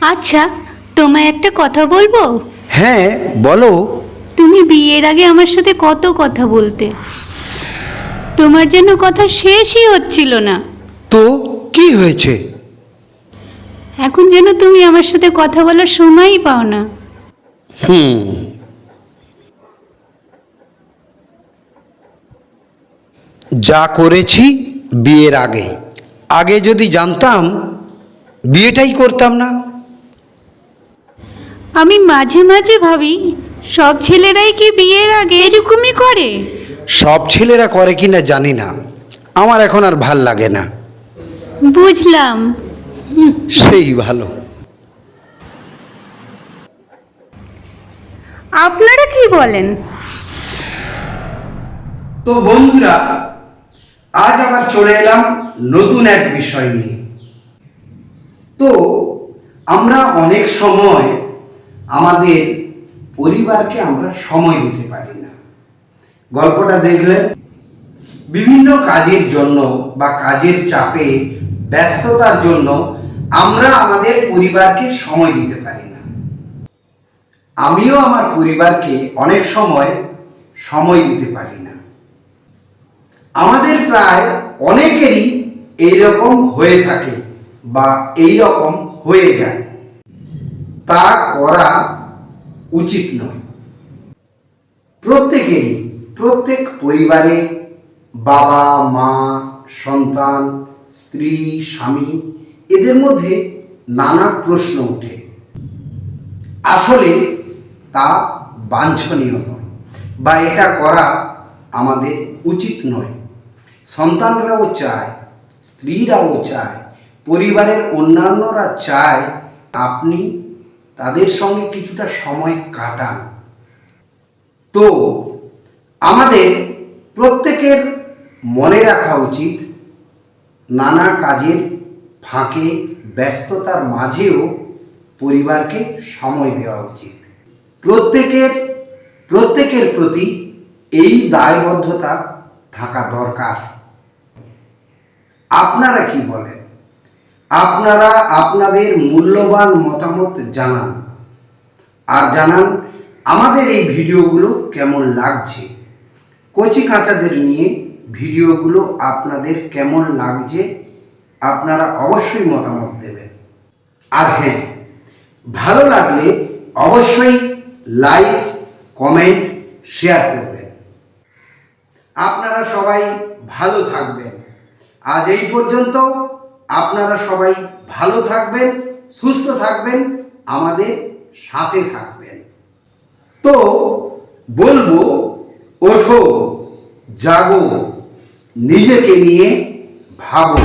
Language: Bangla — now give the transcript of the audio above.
আচ্ছা তোমায় একটা কথা বলব? হ্যাঁ বলো। তুমি বিয়ের আগে আমার সাথে কত কথা বলতে? তোমার জন্য কথা শেষই হচ্ছিল না। তো কি হয়েছে? এখন যেন তুমি আমার সাথে কথা বলার সময়ই পাও না। হুম। যা করেছি বিয়ের আগে। আগে যদি জানতাম বিয়েটাই করতাম না। আমি মাঝে মাঝে ভাবি সব ছেলেরাই কি বিয়ের আগে এরকমই করে? সব ছেলেরা করে কিনা জানি না। আমার এখন আর ভালো লাগে না। বুঝলাম। সেই ভালো। আপনারা কি বলেন? তো বন্ধুরা আজ আবার চলে এলাম নতুন এক বিষয় নিয়ে। তো আমরা অনেক সময় আমাদের পরিবারকে আমরা সময় দিতে পারি না। গল্পটা দেখলে বিভিন্ন কাজের জন্য বা কাজের চাপে, ব্যস্ততার জন্য আমরা আমাদের পরিবারকে সময় দিতে পারি না। আমিও আমার পরিবারকে অনেক সময় সময় দিতে পারি না। আমাদের প্রায় অনেকেরই এইরকম হয়ে থাকে বা এই রকম হয়ে যায়। তা করা উচিত নয়। প্রত্যেকেরই, প্রত্যেক পরিবারে বাবা, মা, সন্তান, স্ত্রী, স্বামী, এদের মধ্যে নানা প্রশ্ন ওঠে। আসলে তা বাঞ্ছনীয় নয় বা এটা করা আমাদের উচিত নয়। সন্তানরাও চায়, স্ত্রীরাও চায়, পরিবারের অন্যান্যরা চায় আপনি তাদের সঙ্গে কিছুটা সময় কাটান। তো, আমাদের প্রত্যেকের মনে রাখা উচিত, নানা কাজের ফাঁকে ব্যস্ততার মাঝেও পরিবারকে সময় দেওয়া উচিত। প্রত্যেকের প্রত্যেকের প্রতি এই দায়বদ্ধতা থাকা দরকার। আপনারা কি বলেন? আপনারা আপনাদের মূল্যবান মতামত জানান। আর জানান আমাদের এই ভিডিওগুলো কেমন লাগছে। কচি কাঁচাদের নিয়ে ভিডিওগুলো আপনাদের কেমন লাগছে, আপনারা অবশ্যই মতামত দেবেন। আর হ্যাঁ ভালো লাগলে অবশ্যই লাইক, কমেন্ট, শেয়ার করবেন। আপনারা সবাই ভালো থাকবেন। আজ এই পর্যন্ত আপনারা সবাই ভালো থাকবেন, সুস্থ থাকবেন, আমাদের সাথে থাকবেন। তো বলব, ওঠো, জাগো, নিজেকে নিয়ে ভাবো।